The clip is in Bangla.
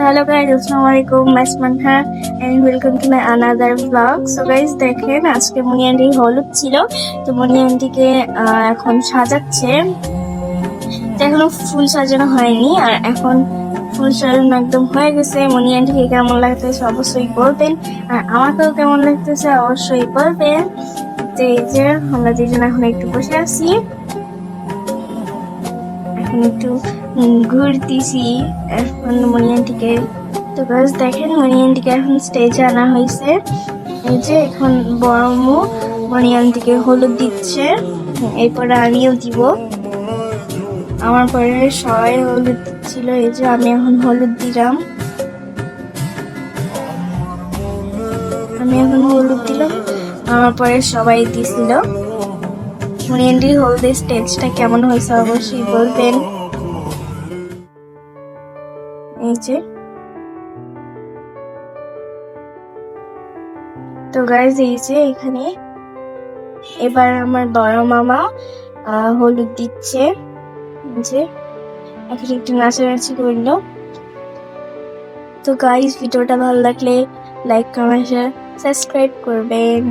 হ্যালো গাইজ আসসালামু আলাইকুম। মাসমান হ্যাঁ and welcome to my another blog so guys দেখেন, আজকে মনি আন্টি হলুদ ছিল। তো মনি আন্টিকে এখন সাজাচ্ছে। এখনও ফুল সাজানো হয়নি, আর এখন ফুল সাজানো একদম হয়ে গেছে। মনি আন্টিকে কেমন লাগতেছে অবশ্যই বলবেন। আর আমাকেও কেমন লাগতেছে অবশ্যই বলবেন। তো এই যে, আমরা দুজন এখন একটু বসে আছি। এখন একটু ঘুরতেছি। এখন মনিয়ানটিকে তো গাছ দেখেন। মনিয়ানটিকে এখন স্টেজে আনা হয়েছে। এই যে এখন বড় মু মনিয়ানটিকে হলুদ দিচ্ছে। এরপরে আমিও দিব। আমার পরে সবাই হলুদ ছিল এই যে আমি এখন হলুদ দিলাম। আমি এখন হলুদ দিলাম। আমার পরে সবাই দিছিল। মনিয়ান্ডি হলুদের স্টেজটা কেমন হয়েছে অবশ্যই বলবেন। এই যে। তো গাইজ এই যে এখানে। এবার আমার বড় মামা হলুদ দিচ্ছে। যে। এখন একটু নাচানাচি করল। তো গাইজ ভিডিওটা ভালো লাগলে লাইক কমেন্ট সাবস্ক্রাইব করবেন।